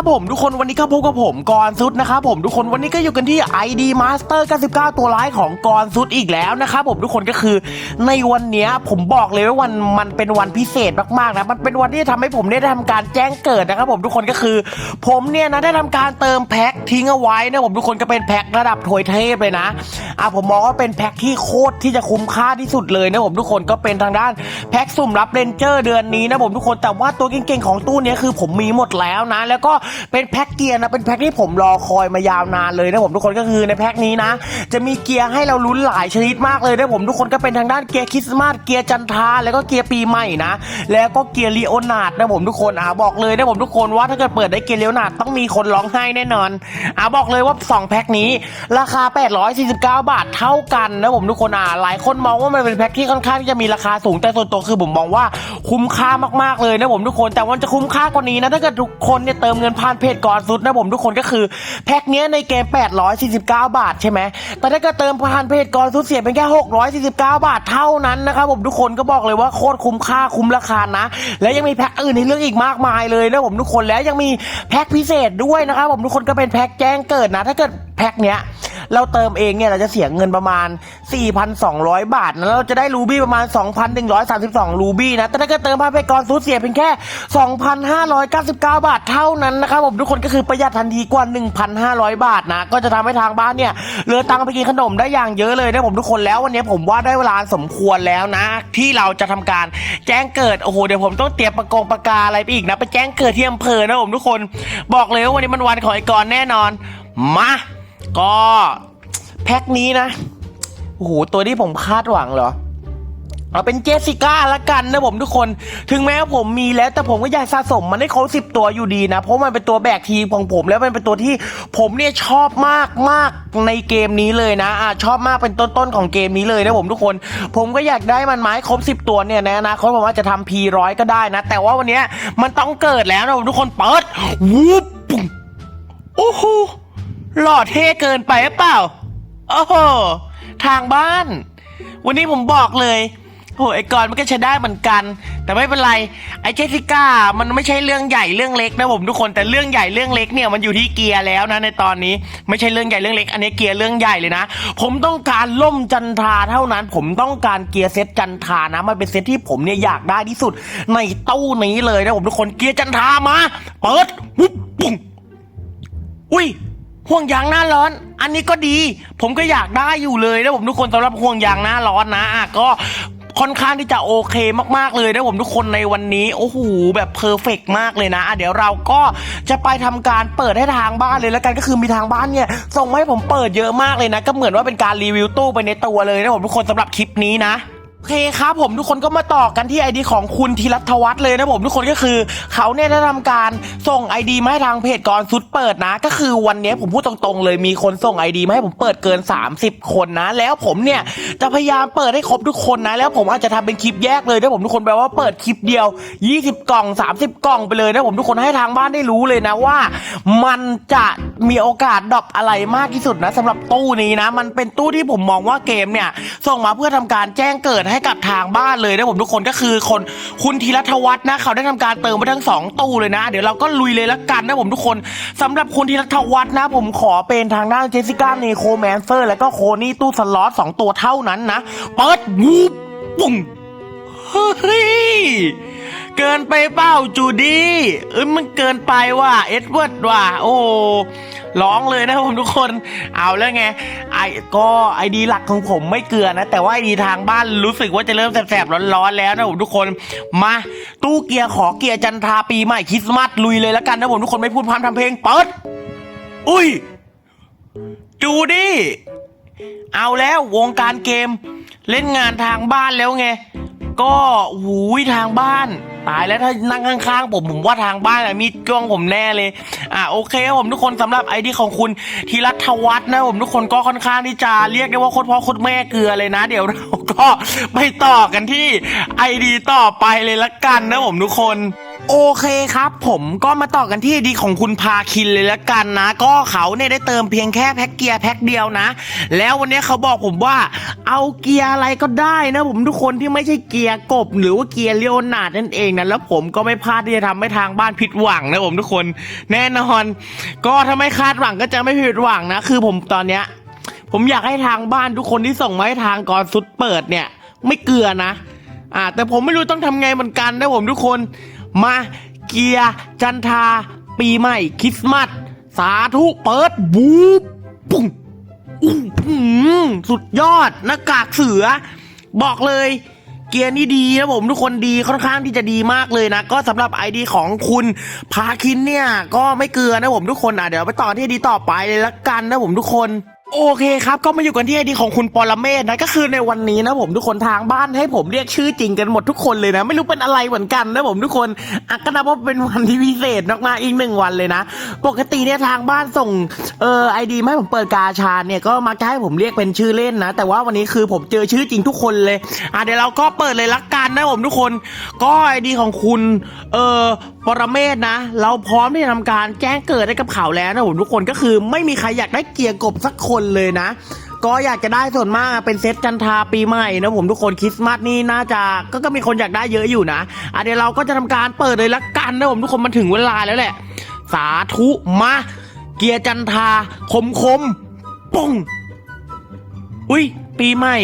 ครับผมทุกคนวันนี้ก็พบกับผมกรซุดนะครับผมทุกคนวันนี้ก็อยู่กันที่ ID Master 99 ตัวร้ายของกรซุดอีกแล้วนะครับผมทุกคนก็คือในวันนี้ผมบอกเลยว่าวันมันเป็นวันพิเศษมากๆนะมันเป็นวันที่ทำให้ผมได้ทำการแจ้งเกิดนะครับผมทุกคนก็คือ ผมเนี่ยนะได้ทำการเติมแพ็คทิ้งเอาไว้นะผมทุกคนก็เป็นแพ็คระดับถวยเทพเลยนะอะผมมองว่าเป็นแพ็คที่โคตรที่จะคุ้มค่าที่สุดเลยนะผมทุกคนก็เป็นทางด้านแพ็คสุ่มรับเรนเจอร์เดือนนี้นะผมทุกคนแต่ว่าตัวเก่งๆของตู้เนี้ยคือผมมีหมดแล้วนะ แล้วก็เป็นแพ็คเกียร์นะเป็นแพ็คที่ผมรอคอยมายาวนานเลยนะผมทุกคนก็คือในแพ็คนี้นะ จะมีเกียร์ให้เราลุ้นหลายชนิดมากเลยนะผมทุกคนก็เป็นทางด้านเกียร์คริสต์มาสเกียร์จันทราแล้วก็เกียร์ปีใหม่นะ แล้วก็เกียร์ลีโอนาดนะผมทุกคนอ่าบอกเลยนะผมทุกคนว่าถ้าเกิดเปิดได้เกียร์ลีโอนาดต้องมีคนร้องไห้แน่นอนอ่าบอกเลยว่าสองแพ็คนี้ ราคา 849 บาทเท่ากันนะผมทุกคนอ่าหลายคนมองว่ามันเป็นแพ็คที่ค่อนข้างที่จะมีราคาสูงแต่ส่วนตัวคือผมมองว่าคุ้มค่ามากๆเลยนะผมทุกคนแต่ว่าจะคุ้มค่ากว่านี้นะถ้าเกิดทุกคนเนี่ยเติมเงินผ่านเพจก่อนสุดนะผมทุกคนก็คือแพ็คเนี้ยในเกม 849 บาทใช่ไหมแต่ถ้าเกิดเติมผ่านเพจก่อนสุดเสียเป็นแค่ 649 บาทเท่านั้นนะครับผมทุกคนก็บอกเลยว่าโคตรคุ้มค่าคุ้มราคานะ และยังมีแพ็คอื่นให้เลือกอีกมากมายเลยนะผมทุกคนแล้วยังมีแพ็คพิเศษด้วยนะครับผมทุกคนก็เป็นแพ็คแจ้งเกิดนะ ถ้าเกิดแพ็คเนี้ย เราเติมเองเนี่ยเราจะเสียเงินประมาณ 4,200 บาทนะเราจะได้รูบี้ประมาณ 2,132รูบี้นะแต่ถ้าเกิดเติมภาไปก่อนซูเสียเพียงแค่ 2,599 บาทเท่านั้นนะครับผมทุกคนก็คือประหยัดทันทีกว่า 1,500 บาทนะก็จะทำให้ทางบ้านเนี่ยเหลือตังค์ไปกินขนมได้อย่างเยอะเลยนะผมทุกคนแล้ววันนี้ผมว่าได้เวลาสมควรแล้วนะ ที่เราจะทำการแจ้งเกิดโอ้โหเดี๋ยวผมต้องเตรียมประกงประกาอะไรไปอีกนะไปแจ้งเกิดที่อำเภอนะผมทุกคน บอกเลยว่าวันนี้มันวันของไอ้กรแน่นอน มา ก็แพ็คนี้นะโอ้โหตัวที่ผมคาดหวังเหรอ เอาเป็นเจสสิก้าละกันนะผมทุกคน ถึงแม้ว่าผมมีแล้ว แต่ผมก็อยากสะสมมันให้ครบสิบตัวอยู่ดีนะ เพราะมันเป็นตัวแบกทีมของผมแล้วมันเป็นตัวที่ผมเนี่ยชอบมากมากในเกมนี้เลยนะอะชอบมากเป็นต้นๆของเกมนี้เลยนะผมทุกคน ผมก็อยากได้มันไม้ครบสิบตัวเนี่ยนะนะเขาบอกว่าจะทำพีร้อยก็ได้นะ แต่ว่าวันนี้มันต้องเกิดแล้วนะผมทุกคนเปิดวูบปุ๊บโอ้โห หล่อเท่เกินไปหรือเปล่า โอ้โห ทางบ้าน วันนี้ผมบอกเลยโอ้ไอ้กอนมันก็ใช้ได้เหมือนกัน แต่ไม่เป็นไร ไอ้เจสิก้า มันไม่ใช่เรื่องใหญ่เรื่องเล็กนะผมทุกคน แต่เรื่องใหญ่เรื่องเล็กเนี่ยมันอยู่ที่เกียร์แล้วนะในตอนนี้ ไม่ใช่เรื่องใหญ่เรื่องเล็ก อันนี้เกียร์เรื่องใหญ่เลยนะ ผมต้องการล่มจันทราเท่านั้น ผมต้องการเกียร์เซตจันทรานะ มันเป็นเซตที่ผมเนี่ยอยากได้ที่สุด ในตู้นี้เลยนะผมทุกคน เกียร์จันทรามา เปิดวุ๊บปุ้งอุ้ย ห่วงยางหน้าร้อน อันนี้ก็ดี ผมก็อยากได้อยู่เลยนะผมทุกคนสำหรับห่วงยางหน้าร้อนนะอะก็ค่อนข้างที่จะโอเคมากๆเลยนะผมทุกคนในวันนี้โอ้โหแบบเพอร์เฟกมากเลยนะะเดี๋ยวเราก็จะไปทำการเปิดให้ทางบ้านเลยแล้วกันก็คือมีทางบ้านเนี่ยส่งมาให้ผมเปิดเยอะมากเลยนะ ก็เหมือนว่าเป็นการรีวิวตู้ไปในตัวเลยนะผมทุกคนสำหรับคลิปนี้นะ โอเคครับผมทุกคนก็มาต่อกันที่ไอดีของคุณธีรัตวัฒน์เลยนะผมทุกคนก็คือเขาเนี่ยได้ทำการส่งไอดีมาให้ทางเพจก่อนสุดเปิดนะ ก็คือวันนี้ผมพูดตรงๆเลยมีคนส่งไอดีมาให้ผมเปิดเกิน 30 คนนะ แล้วผมเนี่ยจะพยายามเปิดให้ครบทุกคนนะ แล้วผมอาจจะทำเป็นคลิปแยกเลยนะผมทุกคนแปลว่าเปิดคลิปเดียว 20 กล่อง 30 กล่องไปเลยนะผมทุกคนให้ทางบ้านได้รู้เลยนะว่า มันจะ มีโอกาสดรอปอะไรมากที่สุดนะสำหรับตู้นี้นะ มันเป็นตู้ที่ผมมองว่าเกมเนี่ย ส่งมาเพื่อทำการแจ้งเกิดให้กับทางบ้านเลยนะผมทุกคนก็คือคนคุณธีรัตวัฒน์นะ เขาได้ทำการเติมไปทั้งสองตู้เลยนะ เดี๋ยวเราก็ลุยเลยละกันนะผมทุกคนสำหรับคุณธีรัตวัฒน์นะ ผมขอเป็นทางด้านเจสสิก้าเนโคแมนเซอร์แล้วก็โคนี่ตู้สล็อตสองตัวเท่านั้นนะเปิดวูบปุ่งเฮ้ย เกินไปเปล่าจูดี้เอ้ยมันเกินไปว่ะเอ็ดเวิร์ดว่ะโอ้ร้องเลยนะครับผมทุกคนเอาแล้วไงไอ้ก็ไอดีหลักของผมไม่เกลือนะ แต่ว่าไอดีทางบ้านรู้สึกว่าจะเริ่มแสบๆร้อนๆแล้วนะผมทุกคนมาตู้เกียร์ขอเกียร์จันทราปีใหม่คริสต์มาสลุยเลยแล้วกันนะผมทุกคนไม่พูดพร่ำทำเพลงเปิดอุ้ยจูดี้เอาแล้ววงการเกม เล่นงานทางบ้านแล้วไง ก็หูยทางบ้าน ตายแล้วถ้านั่งข้างๆ ผมผมว่าทางบ้านอะมีกล้องผมแน่เลย อะโอเคครับผมทุกคนสำหรับไอดีของคุณธีรัตวัฒน์นะผมทุกคนก็ค่อนข้างที่จะเรียกได้ว่าโคตรพ่อโคตรแม่เกลือเลยนะ เดี๋ยวเราก็ไปต่อกันที่ไอดีต่อไปเลยละกันนะผมทุกคน โอเคครับ ผมก็มาต่อกันที่ดีของคุณพาคินเลยละกันนะ ก็เขาเนี่ยได้เติมเพียงแค่แพ็กเกียร์แพ็กเดียวนะ แล้ววันนี้เขาบอกผมว่าเอาเกียร์อะไรก็ได้นะผมทุกคนที่ไม่ใช่เกียร์กบ หรือว่าเกียร์เลียวนาดนั่นเองนะแล้วผมก็ไม่พลาดที่จะทำให้ทางบ้านผิดหวังนะผมทุกคนแน่นอน ก็ถ้าไม่คาดหวังก็จะไม่ผิดหวังนะ คือผมตอนเนี้ยผมอยากให้ทางบ้านทุกคนที่ส่งมาให้ทางก่อนสุดเปิดเนี่ย ไม่เกลือนะอ่าแต่ผมไม่รู้ต้องทำไงเหมือนกันนะผมทุกคน มาเกียร์จันทา ปีใหม่คริสต์มาสสาธุเปิดบูบปุ้งอุ้งสุดยอดหน้ากากเสือ บอกเลย เกียร์นี่ดีนะผมทุกคนดีค่อนข้างที่จะดีมากเลยนะ ก็สำหรับ ID ของคุณพาคินเนี่ย ก็ไม่เกลือนะผมทุกคนอะเดี๋ยวไปต่อที่ ID ต่อไปเลยละกันนะผมทุกคน โอเคครับ ก็มาอยู่กันที่ไอดีของคุณปรเมศนะก็คือในวันนี้นะผมทุกคนทางบ้านให้ผมเรียกชื่อจริงกันหมดทุกคนเลยนะ ไม่รู้เป็นอะไรเหมือนกันนะผมทุกคนอะก็นับว่าเป็นวันที่พิเศษมากๆอีกหนึ่งวันเลยนะ ปกติเนี่ยทางบ้านส่งเอ่อไอดีให้ผมเปิดกาชาเนี่ยก็มักจะให้ผมเรียกเป็นชื่อเล่นนะ แต่ว่าวันนี้คือผมเจอชื่อจริงทุกคนเลยอะเดี๋ยวเราก็เปิดเลยละกันนะผมทุกคน ก็ไอดีของคุณเอ่อปรเมศนะ เราพร้อมที่จะทำการแจ้งเกิดให้กับเขาแล้วนะผมทุกคนก็คือไม่มีใครอยากได้เกียร์กบสักคนเลยนะ ก็อยากจะได้ส่วนมากเป็นเซตจันทาปีใหม่นะผมทุกคนคริสต์มาสนี่น่าจะก็ก็มีคนอยากได้เยอะอยู่นะอะเดี๋ยวเราก็จะทำการเปิดเลยละกันนะผมทุกคนมันถึงเวลาแล้วแหละ สาธุมา เกียร์จันทาคมคมปุ้งอุ้ยปีใหม่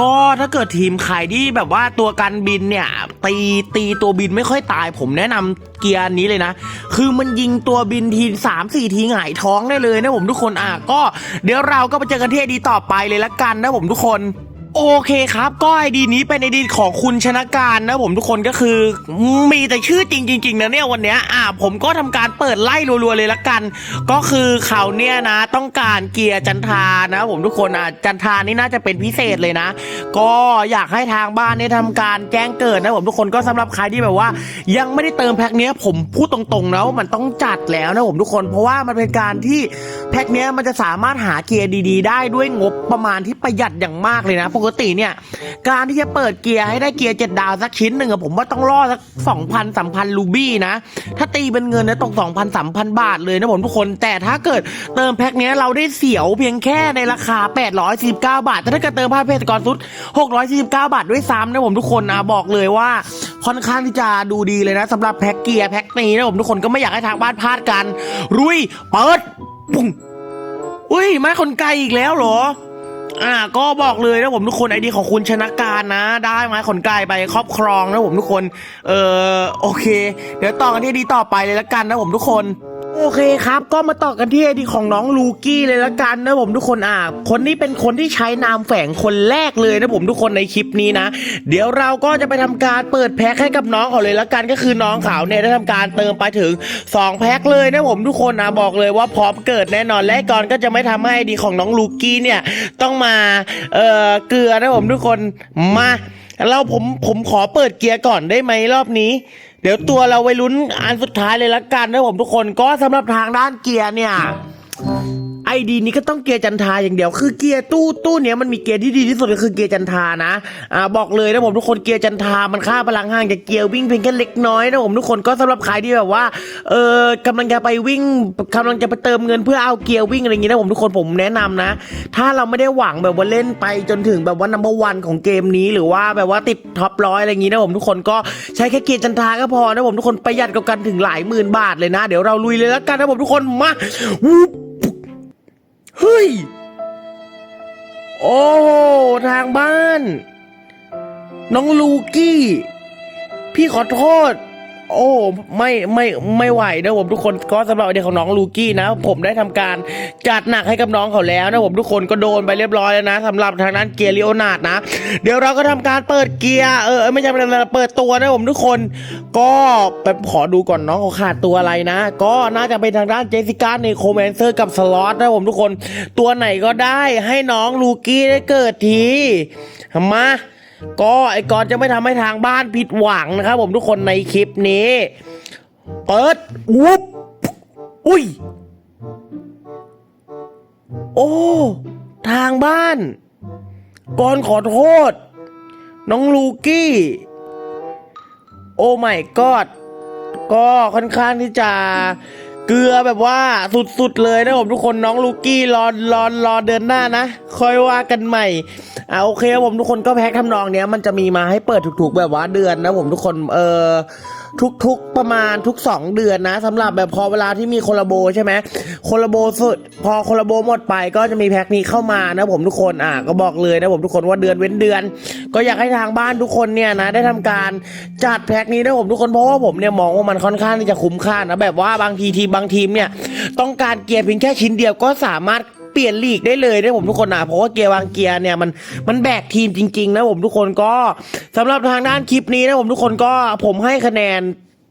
ก็ถ้าเกิดทีมใครที่แบบว่าตัวการบินเนี่ยตีตีตัวบินไม่ค่อยตาย ผมแนะนำเกียร์นี้เลยนะ คือมันยิงตัวบินทีสามสี่ทีหงายท้องได้เลยนะผมทุกคนอะก็เดี๋ยวเราก็ไปเจอกันที่ดีต่อไปเลยละกันนะผมทุกคน โอเคครับ ก็ไอดีนี้เป็นไอดีของคุณชนะการนะผมทุกคนก็คือ มีแต่ชื่อจริงๆนะเนี่ยวันเนี้ยอะผมก็ทำการเปิดไล่รัวๆเลยละกัน ก็คือเขาเนี่ยนะ ต้องการเกียร์จันทานะ ผมทุกคนอะจันทานี่น่าจะเป็นพิเศษเลยนะ ก็อยากให้ทางบ้านเนี่ยทำการแจ้งเกิดนะผมทุกคนก็สำหรับใครที่แบบว่า ยังไม่ได้เติมแพ็คเนี้ยผมพูดตรงๆนะว่ามันต้องจัดแล้วนะผมทุกคน เพราะว่ามันเป็นการที่แพ็คเนี้ยมันจะสามารถหาเกียร์ดี ๆ ได้ด้วยงบประมาณที่ประหยัดอย่างมากเลยนะปกกติเนี่ย การที่จะเปิดเกียร์ให้ได้เกียร์เจ็ดดาวสักชิ้นหนึ่งอะผมว่าต้องล่อสักสองพันสามพันลูบี้นะ ถ้าตีเป็นเงินนะตกสองพันสามพันบาทเลยนะผมทุกคน แต่ถ้าเกิดเติมแพ็คเนี้ยเราได้เสียวเพียงแค่ในราคา 849 บาท แต่ถ้าเกิดเติมผ้าเพศกรสุด 649 บาทด้วยซ้ำนะผมทุกคนนะบอกเลยว่าค่อนข้างที่จะดูดีเลยนะสำหรับแพ็คเกียร์แพ็คนี้นะผมทุกคนก็ไม่อยากให้ทางบ้านพลาดกัน รุยเปิดปุ้งอุ้ยไม้คนไกลอีกแล้วเหรอ อ่าก็บอกเลยนะผมทุกคนไอดีของคุณชนะการนะ ได้ไหมขนไก่ไปครอบครองนะผมทุกคน เออโอเค เดี๋ยวต่อกันที่ดีต่อไปเลยละกันนะผมทุกคน โอเคครับ ก็มาต่อกันที่ไอดีของน้องลูกี้เลยละกันนะผมทุกคนอ่าคนนี้เป็นคนที่ใช้นามแฝงคนแรกเลยนะผมทุกคนในคลิปนี้นะ เดี๋ยวเราก็จะไปทำการเปิดแพ็คให้กับน้องเขาเลยละกัน ก็คือน้องเขาเนี่ยได้ทำการเติมไปถึง 2 แพ็คเลยนะผมทุกคนนะบอกเลยว่าพร้อมเกิดแน่นอนและก่อนก็จะไม่ทำให้ไอดีของน้องลูกี้เนี่ยต้องมาเอ่อเกลือนะผมทุกคนมา เราผมผมขอเปิดเกียร์ก่อนได้ไหมรอบนี้ เดี๋ยวตัวเราไปลุ้นอันสุดท้ายเลยละกันนะผมทุกคนก็สำหรับทางด้านเกียร์เนี่ย ดีนี้ก็ต้องเกียร์จันทาอย่างเดียว คือเกียร์ตู้ตู้เนี้ยมันมีเกียร์ที่ดีที่สุดก็คือเกียร์จันทานะ อ่าบอกเลยนะผมทุกคนเกียร์จันทามันค่าพลังห่างจากเกียร์วิ่งเพียงแค่เล็กน้อยนะผมทุกคนก็สำหรับใครที่แบบว่า เออกำลังจะไปวิ่งกำลังจะไปเติมเงินเพื่อเอาเกียร์วิ่งอะไรอย่างงี้นะผมทุกคนผมแนะนำนะ ถ้าเราไม่ได้หวังแบบว่าเล่นไปจนถึงแบบว่านัมเบอร์วันของเกมนี้หรือว่าแบบว่าติดท็อปร้อยอะไรอย่างงี้นะผมทุกคนก็ใช้แค่เกียร์จันทาก็พอนะผมทุกคนประหยัดกับกันถึงหลายหมื่นบาทเลยนะ เดี๋ยวเราลุยเลยแล้วกันนะผมทุกคนมาวูบ เฮ้ย โอ้ ทางบ้าน น้องลูกี้ พี่ขอโทษ โอ้ไม่ไม่ไม่ไหวนะผมทุกคนก็สำหรับไอเดียของน้องลูกี้นะ ผมได้ทำการจัดหนักให้กับน้องเขาแล้วนะผมทุกคนก็โดนไปเรียบร้อยแล้วนะสำหรับทางนั้นเกียร์ลิโอนาดนะ เดี๋ยวเราก็ทำการเปิดเกียร์เออไม่ใช่เปิดตัวนะผมทุกคน ก็ไปขอดูก่อนน้องเขาขาดตัวอะไรนะ ก็น่าจะเป็นทางด้านเจสสิก้าในโคแมนเซอร์กับสล็อตนะผมทุกคนตัวไหนก็ได้ให้น้องลูกี้ได้เกิดทีมา ก็ไอ้กอนจะไม่ทำให้ทางบ้านผิดหวังนะครับ ผมทุกคนในคลิปนี้เปิดวุบอุ้ย โอ้ ทางบ้าน กอนขอโทษ น้องลูกี้ โอ้ไม่กอดก็ค่อนข้างที่จะ เกลือแบบว่าสุดๆเลยนะผมทุกคนน้องลูกี้รอรอรอเดินหน้านะค่อยว่ากันใหม่อ่าโอเคผมทุกคนก็แพ็คทำนองเนี้ยมันจะมีมาให้เปิดถูกๆแบบว่าเดือนนะผมทุกคนเออ ทุกๆประมาณทุก 2 เดือนนะสำหรับแบบพอเวลาที่มีโคลาโบใช่ไหมโคลาโบสุด พอโคลาโบหมดไปก็จะมีแพ็คนี้เข้ามานะผมทุกคนอะก็บอกเลยนะผมทุกคนว่าเดือนเว้นเดือน ก็อยากให้ทางบ้านทุกคนเนี่ยนะได้ทำการจัดแพ็คนี้นะผมทุกคนเพราะว่าผมเนี่ยมองว่ามันค่อนข้างที่จะคุ้มค่านะแบบว่าบางทีทีบางทีมเนี่ยต้องการเกียร์เพียงแค่ชิ้นเดียวก็สามารถ เปลี่ยนลีกได้เลยนะผมทุกคนนะเพราะว่าเกียร์บางเกียร์เนี่ยมันมันแบกทีมจริง ๆ นะผมทุกคนก็สำหรับทางด้านคลิปนี้นะผมทุกคนก็ผมให้คะแนน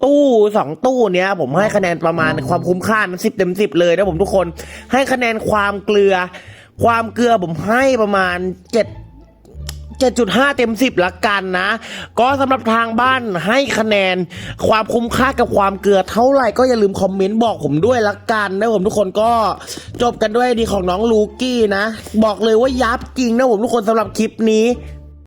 ตู้สองตู้เนี้ยผมให้คะแนนประมาณความคุ้มค่ามันสิบเต็มสิบเลยนะผมทุกคนให้คะแนนความเกลือ ความเกลือผมให้ประมาณเจ็ด 7.5 เต็ม 10ละกันนะ ก็สำหรับทางบ้านให้คะแนนความคุ้มค่ากับความเกลือเท่าไหร่ก็อย่าลืมคอมเมนต์บอกผมด้วยละกันนะผมทุกคนก็จบกันด้วยดีของน้องลูกี้นะ บอกเลยว่ายับจริงนะผมทุกคนสำหรับคลิปนี้